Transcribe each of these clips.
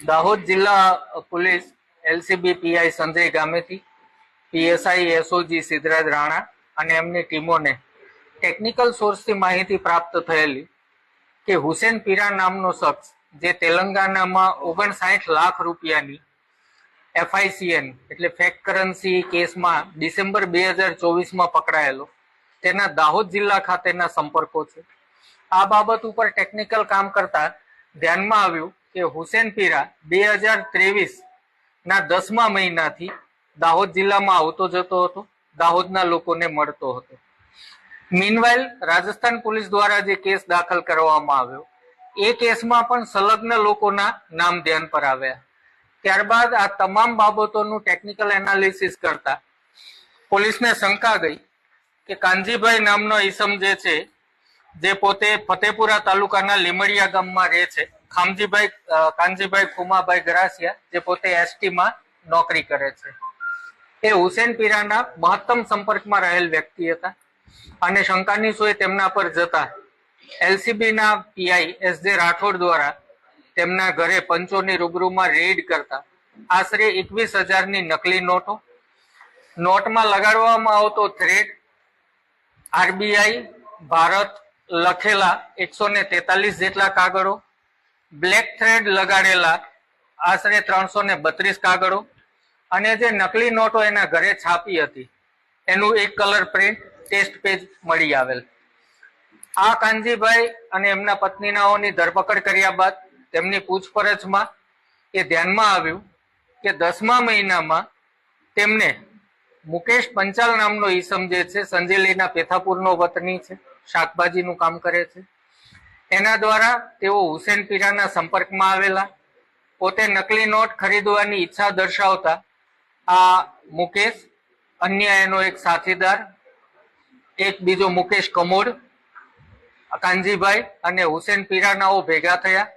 દાહોદ જિલ્લા police LCB PI Sanjay ગામેથી, PSI SOG Siddhraj Rana અને એમની ટીમોને ટેકનિકલ સોર્સથી માહિતી પ્રાપ્ત થયેલી કે હુસેન પીરા નામનો શખ્સ, જે તેલંગાનામાં ઓગણસાઠ લાખ રૂપિયાની એફઆઈસીએન એટલે ફેક કરન્સી કેસમાં ડિસેમ્બર બે હજાર ચોવીસમાં પકડાયેલો, તેના દાહોદ જિલ્લા ખાતેના સંપર્કો છે. આ બાબત ઉપર ટેકનિકલ કામ કરતા ધ્યાનમાં આવ્યું કે હુસેન પીરા બે હજાર ત્રેવીસ ના દસમા મહિનાથી દાહોદ જિલ્લામાં આવતો જતો હતો. દાહોદના લોકોને મળતો હતો. મીનવાઇલ રાજસ્થાન પોલીસ દ્વારા જે કેસ દાખલ કરવામાં આવ્યો, એ કેસમાં પણ સંલગ્ન લોકોના નામ ધ્યાન પર આવ્યા. ત્યારબાદ આ તમામ બાબતોનું ટેકનિકલ એનાલિસિસ કરતા પોલીસને શંકા ગઈ કે કાનજીભાઈ નામનો ઈસમ જે છે, જે પોતે ફતેપુરા તાલુકાના લીમડિયા ગામમાં રહે છે ખામજીભાઈ કાનજીભાઈ ખુમાભાઈ ગરાસિયા, જે પોતે એસટીમાં નોકરી કરે છે. એ હુસેન પીરાના મહત્તમ સંપર્કમાં રહેલ વ્યક્તિ હતા અને શંકાની સોય તેમના પર જતા એલસીબીના પીઆઈ એસ જે રાઠોડ દ્વારા તેમના ઘરે પંચોની રૂબરૂમાં રેડ કરતા આશરે એકવીસ હજારની નકલી નોટો, નોટમાં લગાડવામાં આવતો થ્રેડ આરબીઆઈ, ભારત લખેલા એકસો ને તેતાલીસ જેટલા કાગળો બ્લેક થ્રેડ લગાડેલા, આશરે ત્રણસો ને બત્રીસ કાગળો, અને જે નકલી નોટો એના ઘરે છાપી હતી, એનું એક કલર પ્રિન્ટ, ટેસ્ટ પેજ મળી આવેલ. આ કાનજીભાઈ અને એમના પત્નીનાઓની ધરપકડ કર્યા બાદ તેમની પૂછપરછમાં એ ધ્યાનમાં આવ્યું કે દસમા મહિનામાં તેમને મુકેશ પંચાલ નામનો ઈસમ જે છે, સંજેલીના પેથાપુરનો વતની છે, શાકભાજીનું કામ કરે છે. એના દ્વારા તેઓ હુસેન પીરાના સંપર્કમાં આવેલા, પોતે નકલી નોટ ખરીદવાની ઈચ્છા દર્શાવતા આ મુકેશ, અન્ય એનો એક સાથીદાર, એક બીજો મુકેશ કમોડ, કાનજીભાઈ અને હુસેન પીરાનાઓ ભેગા થયા.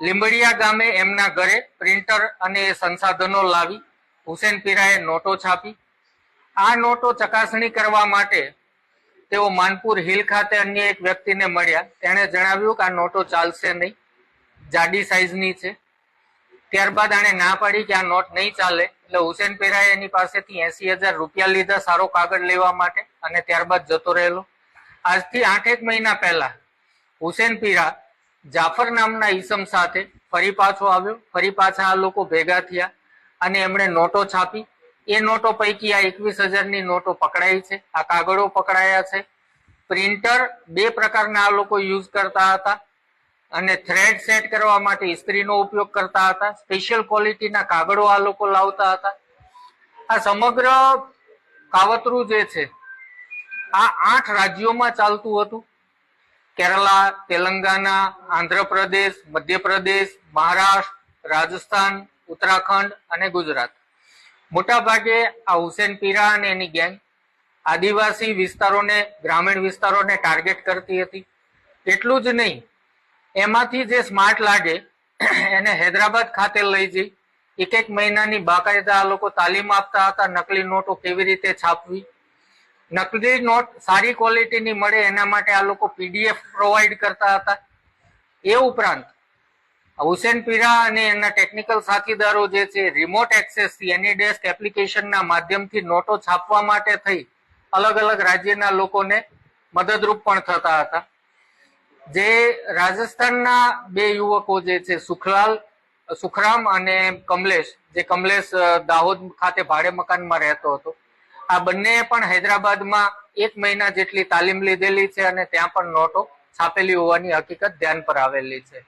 લીંબડિયા ગામે એમના ઘરે પ્રિન્ટર અને સંસાધનો લાવી હુસેન પીરાએ નોટો છાપી. આ નોટો ચકાસણી કરવા માટે તેઓ માનપુર હિલ ખાતે અન્ય એક વ્યક્તિને મળ્યા. તેણે જણાવ્યું કે આ નોટો ચાલશે નહીં. જાડી સાઈઝની છે. ત્યારબાદ આણે ના પાડી કે આ નોટ નહીં ચાલે. એટલે હુસેન પેરાએ એની પાસેથી એસી હજાર રૂપિયા લીધા સારો કાગળ લેવા માટે અને ત્યારબાદ જતો રહેલો. આજથી આઠેક મહિના પહેલા હુસેન પીરા જાફર નામના ઈસમ સાથે ફરી પાછો આવ્યો. ફરી પાછા આ લોકો ભેગા થયા અને એમણે નોટો છાપી. એ નોટો પૈકી આ એકવીસ હજારની નોટો પકડાઈ છે. આ કાગળો પકડાયા છે. પ્રિન્ટર બે પ્રકારના આ લોકો યુઝ કરતા હતા અને થ્રેડ સેટ કરવા માટે ઇસ્ત્રીનો ઉપયોગ કરતા હતા. સ્પેશિયલ ક્વોલિટીના કાગળો આ લોકો લાવતા હતા. આ સમગ્ર કાવતરું જે છે, આ આઠ રાજ્યોમાં ચાલતું હતું. કેરલા તેલંગાના આંધ્રપ્રદેશ, મધ્યપ્રદેશ, મહારાષ્ટ્ર, રાજસ્થાન, ઉત્તરાખંડ અને ગુજરાત. મોટા ભાગે આ હુસેન પીરા અને એની ગેંગ આદિવાસી વિસ્તારોને, ગ્રામીણ વિસ્તારોને ટાર્ગેટ કરતી હતી. એટલું જ નહીં, એમાંથી જે સ્માર્ટ લાગે, એને હૈદરાબાદ ખાતે લઈ જઈ. એક એક મહિનાની બાકાયદા આ લોકો તાલીમ આપતા હતા, નકલી નોટો કેવી રીતે છાપવી? નકલી નોટ સારી ક્વોલિટીની મળે એના માટે આ લોકો પીડીએફ પ્રોવાઈડ કરતા હતા. એ ઉપરાંત હુસેન પીરા અને એના ટેકનિકલ સાથીદારો જે છે રિમોટ એક્સેસથી એની ડેસ્ક એપ્લિકેશનના માધ્યમથી નોટો છાપવા માટે થઈ અલગ અલગ રાજ્યના લોકોને મદદરૂપ પણ થતા હતા. જે રાજસ્થાનના બે યુવકો જે છે, સુખલાલ, સુખરામ અને કમલેશ, જે કમલેશ દાહોદ ખાતે ભાડે મકાનમાં રહેતો હતો. આ બંને પણ હૈદરાબાદમાં એક મહિના જેટલી તાલીમ લીધેલી છે અને ત્યાં પણ નોટો છાપેલી હોવાની હકીકત ધ્યાન પર આવેલી છે.